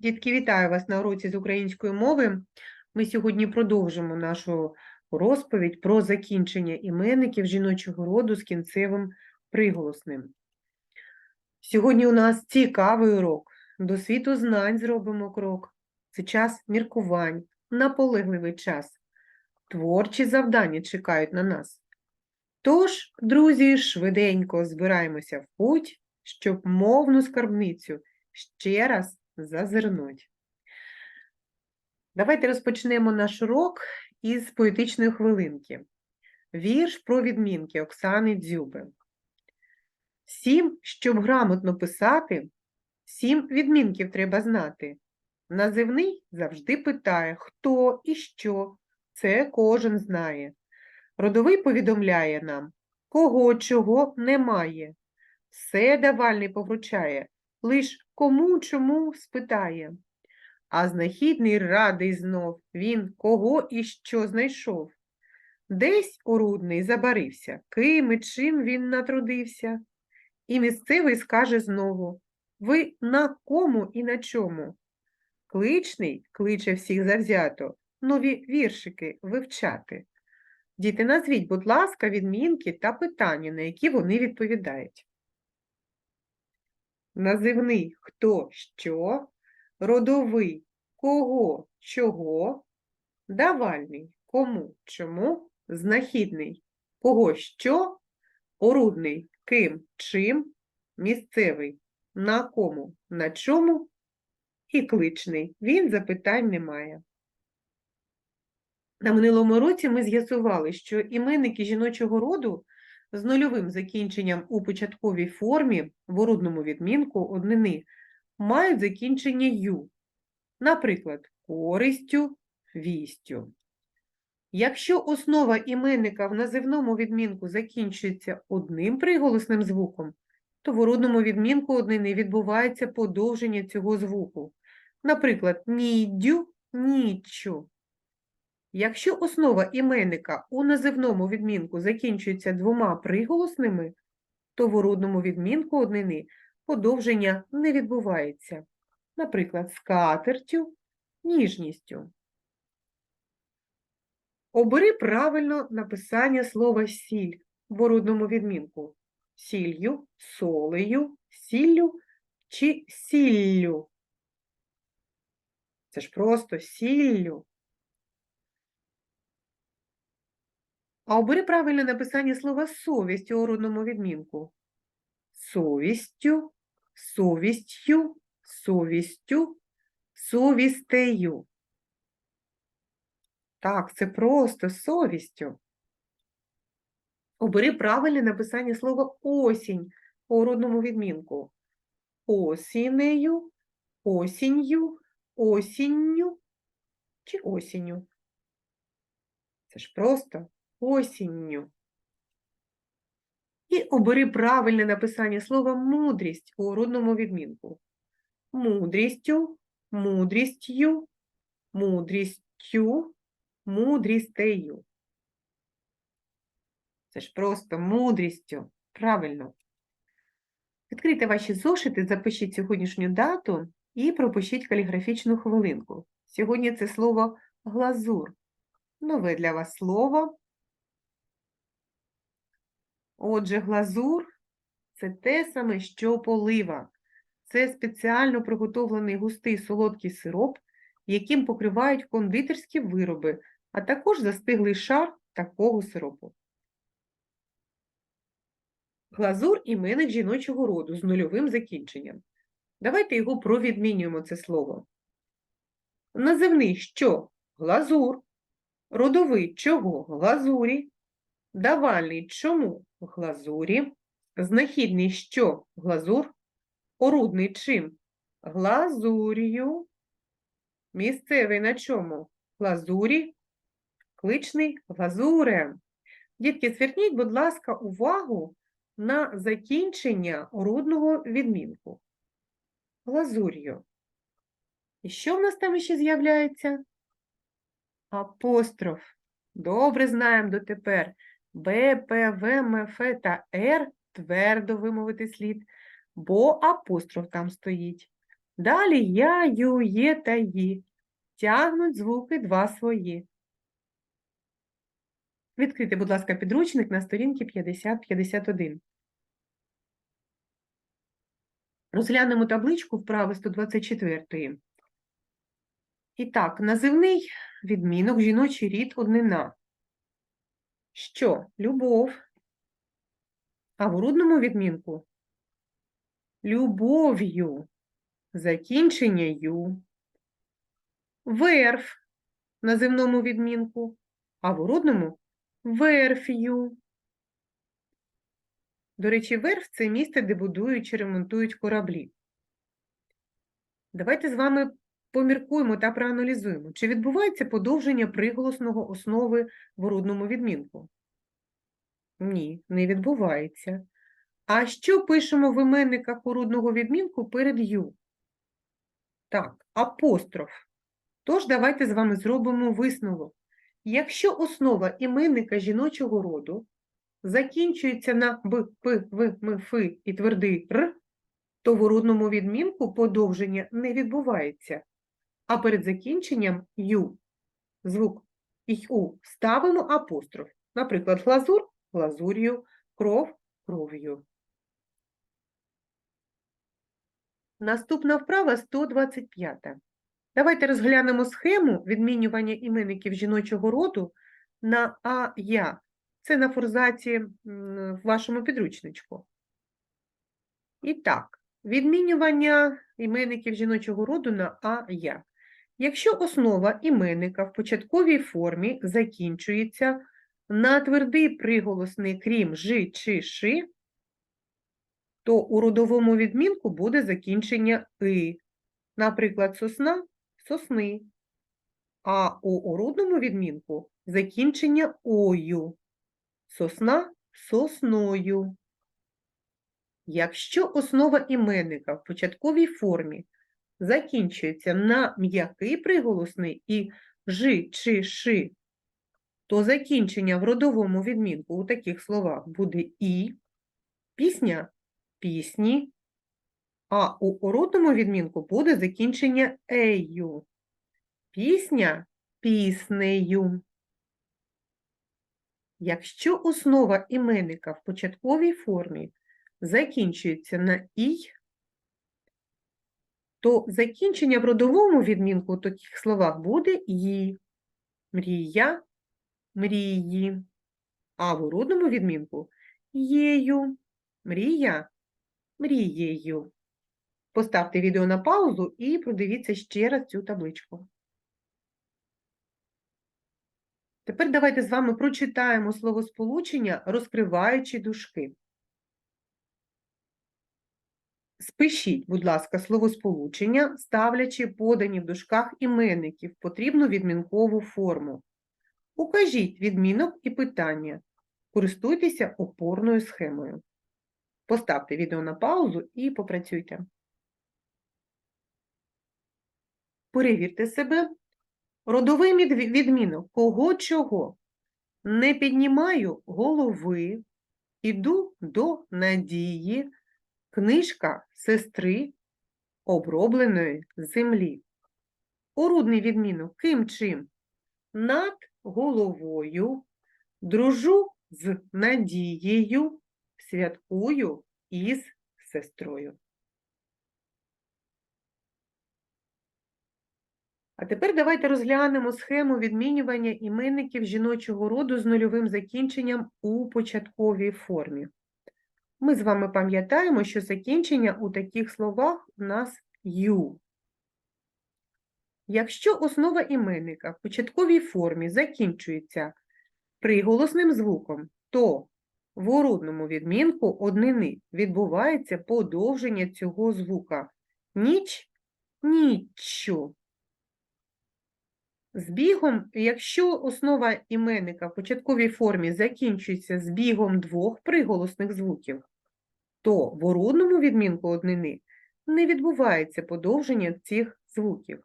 Дітки, вітаю вас на уроці з української мови. Ми сьогодні продовжимо нашу розповідь про закінчення іменників жіночого роду з кінцевим приголосним. Сьогодні у нас цікавий урок. До світу знань зробимо крок. Це час міркувань, наполегливий час. Творчі завдання чекають на нас. Тож, друзі, швиденько збираємося в путь, щоб мовну скарбницю ще раз зазирнуть. Давайте розпочнемо наш урок із поетичної хвилинки. Вірш про відмінки Оксани Дзюби. Сім, щоб грамотно писати, сім відмінків треба знати. Називний завжди питає, хто і що. Це кожен знає. Родовий повідомляє нам, кого чого немає. Все давальний повручає, лиш кому чому спитає. А знахідний радий знов він кого і що знайшов. Десь орудний забарився, ким і чим він натрудився. І місцевий скаже знову Ви на кому і на чому? Кличний кличе всіх завзято, нові віршики вивчати. Діти, назвіть, будь ласка, відмінки та питання, на які вони відповідають. Називний хто що, родовий кого чого, давальний кому чому, знахідний кого що, орудний ким чим, місцевий на кому на чому і кличний він запитань не має. На минулому році ми з'ясували, що іменники жіночого роду з нульовим закінченням у початковій формі в орудному відмінку однини мають закінчення ю, наприклад, користю, вістю. Якщо основа іменника в називному відмінку закінчується одним приголосним звуком, то в орудному відмінку однини відбувається подовження цього звуку. Наприклад, ніддю, ніччю. Якщо основа іменника у називному відмінку закінчується двома приголосними, то в орудному відмінку однини подовження не відбувається. Наприклад, скатертю, ніжністю. Обери правильно написання слова сіль в орудному відмінку. Сіллю, солею, сіллю чи сіллю. Це ж просто сіллю. А обери правильне написання слова совість у орудному відмінку. Совістю, совістю, совістю, совістею. Так, це просто совістю. Обери правильне написання слова осінь у орудному відмінку. Осінею, осінню, осінню чи осінню. Це ж просто осінню. І обери правильне написання слова мудрість у орудному відмінку. Мудрістю, мудрістю, мудрістю, мудрістею. Це ж просто мудрістю. Правильно. Відкрийте ваші зошити, запишіть сьогоднішню дату і пропишіть каліграфічну хвилинку. Сьогодні це слово глазур. Нове для вас слово. Отже, глазур це те саме, що полива. Це спеціально приготовлений густий солодкий сироп, яким покривають кондитерські вироби, а також застиглий шар такого сиропу. Глазур іменник жіночого роду з нульовим закінченням. Давайте його провідмінюємо це слово. Називний що? Глазур. Родовий чого? Глазурі. Давальний чому? в Глазурі. Знахідний що? Глазур. Орудний чим? Глазур'ю. Місцевий на чому? Глазурі. Кличний глазурем. Дітки, зверніть, будь ласка, увагу на закінчення орудного відмінку. Глазур'ю. І що в нас там ще з'являється? Апостроф. Добре знаємо дотепер. Б, П, В, М, Ф та Р твердо вимовити слід, бо апостроф там стоїть. Далі я, ю, є та ї. Тягнуть звуки два свої. Відкрийте, будь ласка, підручник на сторінці 50-51. Розглянемо табличку вправи 124. І так, називний відмінок, жіночий рід, однина. Що? Любов. А в рудному відмінку любов'ю. Закінчення ю. Верф в називному відмінку, а в рудному верф'ю. До речі, верф це місце, де будують чи ремонтують кораблі. Давайте з вами поміркуємо та проаналізуємо, чи відбувається подовження приголосного основи в рудному відмінку. Ні, не відбувається. А що пишемо в іменниках урудного відмінку перед ю? Так, апостроф. Тож давайте з вами зробимо висновок. Якщо основа іменника жіночого роду закінчується на б, п, в, м, ф і твердий р, то в урудному відмінку подовження не відбувається, а перед закінченням ю, звук ю ставимо апостроф. Наприклад, глазур глазур'ю, кров кров'ю. Наступна вправа 125. Давайте розглянемо схему відмінювання іменників жіночого роду на а я. Це на форзаці в вашому підручничку. І так, відмінювання іменників жіночого роду на а я. Якщо основа іменника в початковій формі закінчується на твердий приголосний крім жи чи ши, то у родовому відмінку буде закінчення и. Наприклад, сосна сосни, а у уродному відмінку закінчення ою. Сосна сосною. Якщо основа іменника в початковій формі закінчується на м'який приголосний і жи чи ши, то закінчення в родовому відмінку у таких словах буде і, пісня пісні, а у уродному відмінку буде закінчення ею. Пісня піснею. Якщо основа іменника в початковій формі закінчується на ій, то закінчення в родовому відмінку у таких словах буде «ї», мрія, мрії, а в уродному відмінку єю, мрія, мрією. Поставте відео на паузу і продивіться ще раз цю табличку. Тепер давайте з вами прочитаємо словосполучення, розкриваючи дужки. Спишіть, будь ласка, словосполучення, ставлячи подані в дужках іменників потрібну відмінкову форму. Укажіть відмінок і питання. Користуйтеся опорною схемою. Поставте відео на паузу і попрацюйте. Перевірте себе. Родовий відмінок кого чого? Не піднімаю голови, іду до надії, книжка сестри обробленої землі. Урудний відмінок ким чим? Над головою, дружу з надією, святкую із сестрою. А тепер давайте розглянемо схему відмінювання іменників жіночого роду з нульовим закінченням у початковій формі. Ми з вами пам'ятаємо, що закінчення у таких словах у нас ю. Якщо основа іменника в початковій формі закінчується приголосним звуком, то в уродному відмінку однини відбувається подовження цього звука. Ніч – ніччю. Збігом, якщо основа іменника в початковій формі закінчується збігом двох приголосних звуків, то в уродному відмінку однини не відбувається подовження цих звуків.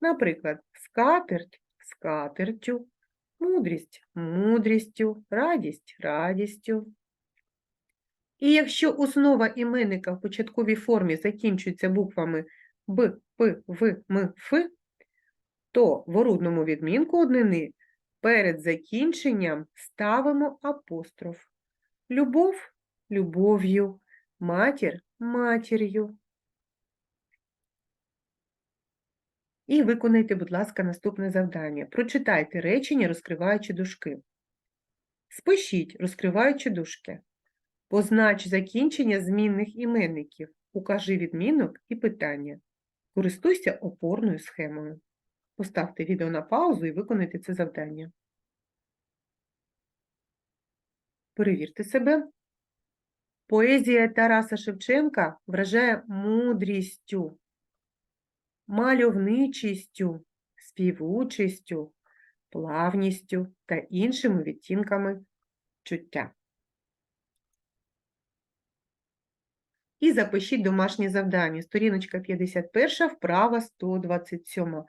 Наприклад, скатерть скатертю, мудрість мудрістю, радість радістю. І якщо основа іменника в початковій формі закінчується буквами б, п, в, м, ф, то в орудному відмінку однини перед закінченням ставимо апостроф. Любов – любов'ю, матір – матір'ю. І виконайте, будь ласка, наступне завдання. Прочитайте речення, розкриваючи дужки. Спишіть, розкриваючи дужки. Познач закінчення змінних іменників. Укажи відмінок і питання. Користуйся опорною схемою. Поставте відео на паузу і виконайте це завдання. Перевірте себе. Поезія Тараса Шевченка вражає мудрістю, мальовничістю, співучістю, плавністю та іншими відтінками чуття. І запишіть домашнє завдання. Сторіночка 51, вправа 127.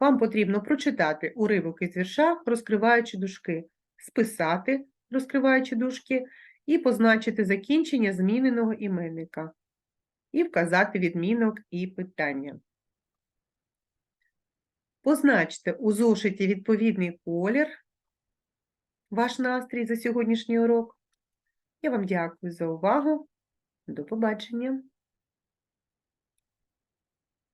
Вам потрібно прочитати уривок із вірша, розкриваючи дужки, списати, розкриваючи дужки, і позначити закінчення зміненого іменника, і вказати відмінок і питання. Позначте у зошиті відповідний колір, ваш настрій за сьогоднішній урок. Я вам дякую за увагу. До побачення!